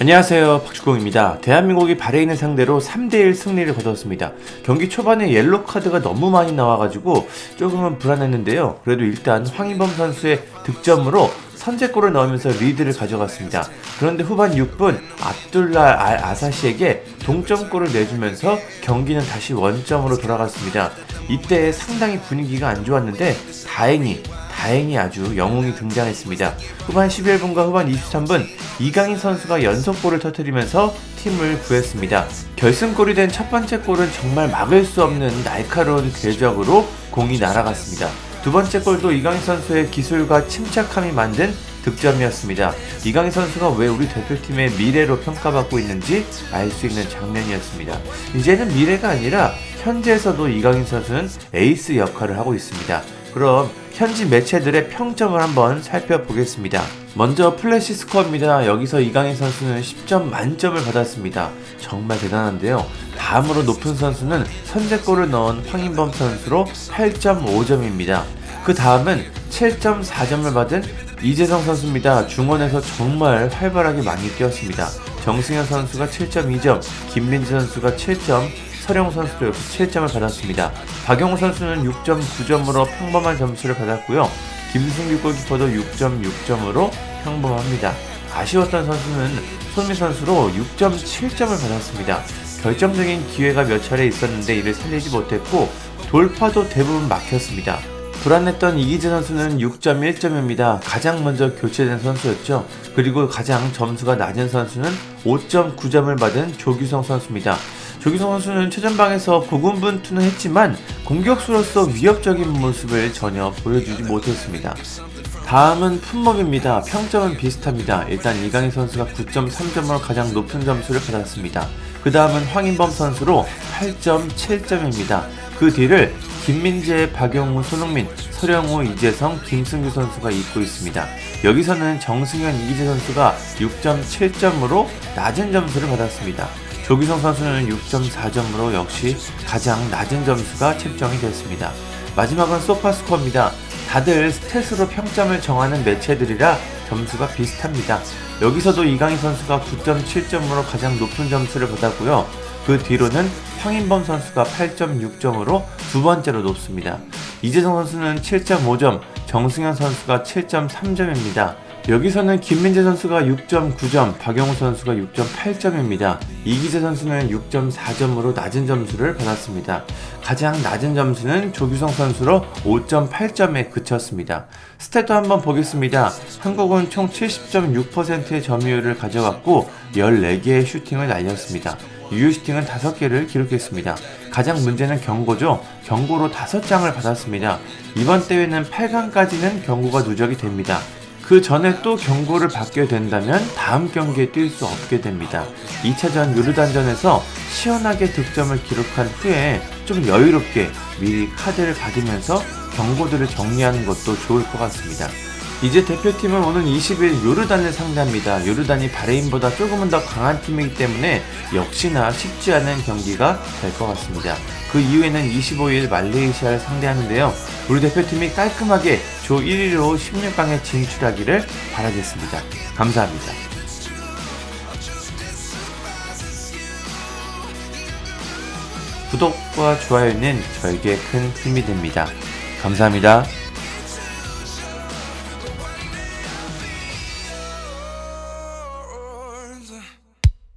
안녕하세요 박주공입니다. 대한민국이 바레인을 상대로 3대1 승리를 거뒀습니다. 경기 초반에 옐로 카드가 너무 많이 나와가지고 조금은 불안했는데요. 그래도 일단 황인범 선수의 득점으로 선제골을 넣으면서 리드를 가져갔습니다. 그런데 후반 6분 압둘라 알 아사시에게 동점골을 내주면서 경기는 다시 원점으로 돌아갔습니다. 이때 상당히 분위기가 안 좋았는데 다행히 다행히 아주 영웅이 등장했습니다. 후반 11분과 후반 23분 이강인 선수가 연속골을 터뜨리면서 팀을 구했습니다. 결승골이 된 첫 번째 골은 정말 막을 수 없는 날카로운 궤적으로 공이 날아갔습니다. 두 번째 골도 이강인 선수의 기술과 침착함이 만든 득점이었습니다. 이강인 선수가 왜 우리 대표팀의 미래로 평가받고 있는지 알 수 있는 장면이었습니다. 이제는 미래가 아니라 현재에서도 이강인 선수는 에이스 역할을 하고 있습니다. 그럼 현지 매체들의 평점을 한번 살펴보겠습니다. 먼저 플래시 스코어입니다. 여기서 이강인 선수는 10점 만점을 받았습니다. 정말 대단한데요. 다음으로 높은 선수는 선제골을 넣은 황인범 선수로 8.5점입니다. 그 다음은 7.4점을 받은 이재성 선수입니다. 중원에서 정말 활발하게 많이 뛰었습니다. 정승현 선수가 7.2점, 김민지 선수가 7점, 서령 선수도 역시 7점을 받았습니다. 박영호 선수는 6.9점으로 평범한 점수를 받았고요. 김승규 골키퍼도 6.6점으로 평범합니다. 아쉬웠던 선수는 손미 선수로 6.7점을 받았습니다. 결정적인 기회가 몇 차례 있었는데 이를 살리지 못했고 돌파도 대부분 막혔습니다. 불안했던 이기재 선수는 6.1점입니다. 가장 먼저 교체된 선수였죠. 그리고 가장 점수가 낮은 선수는 5.9점을 받은 조규성 선수입니다. 조규성 선수는 최전방에서 고군분투는 했지만 공격수로서 위협적인 모습을 전혀 보여주지 못했습니다. 다음은 품목입니다. 평점은 비슷합니다. 일단 이강인 선수가 9.3점으로 가장 높은 점수를 받았습니다. 그 다음은 황인범 선수로 8.7점입니다. 그 뒤를 김민재, 박용우, 손흥민, 서령우, 이재성, 김승규 선수가 잇고 있습니다. 여기서는 정승현, 이기재 선수가 6.7점으로 낮은 점수를 받았습니다. 조기성 선수는 6.4점으로 역시 가장 낮은 점수가 책정이 됐습니다. 마지막은 소파스코어입니다. 다들 스탯으로 평점을 정하는 매체들이라 점수가 비슷합니다. 여기서도 이강인 선수가 9.7점으로 가장 높은 점수를 받았고요. 그 뒤로는 황인범 선수가 8.6점으로 두 번째로 높습니다. 이재성 선수는 7.5점, 정승현 선수가 7.3점입니다. 여기서는 김민재 선수가 6.9점, 박영호 선수가 6.8점입니다. 이기재 선수는 6.4점으로 낮은 점수를 받았습니다. 가장 낮은 점수는 조규성 선수로 5.8점에 그쳤습니다. 스탯도 한번 보겠습니다. 한국은 총 70.6%의 점유율을 가져갔고 14개의 슈팅을 날렸습니다. 유효 슈팅은 5개를 기록했습니다. 가장 문제는 경고죠. 경고로 5장을 받았습니다. 이번 대회는 8강까지는 경고가 누적이 됩니다. 그 전에 또 경고를 받게 된다면 다음 경기에 뛸 수 없게 됩니다. 2차전 요르단전에서 시원하게 득점을 기록한 후에 좀 여유롭게 미리 카드를 받으면서 경고들을 정리하는 것도 좋을 것 같습니다. 이제 대표팀은 오는 20일 요르단을 상대합니다. 요르단이 바레인보다 조금은 더 강한 팀이기 때문에 역시나 쉽지 않은 경기가 될 것 같습니다. 그 이후에는 25일 말레이시아를 상대하는데요. 우리 대표팀이 깔끔하게 조 1위로 16강에 진출하기를 바라겠습니다. 감사합니다. 구독과 좋아요는 저에게 큰 힘이 됩니다. 감사합니다.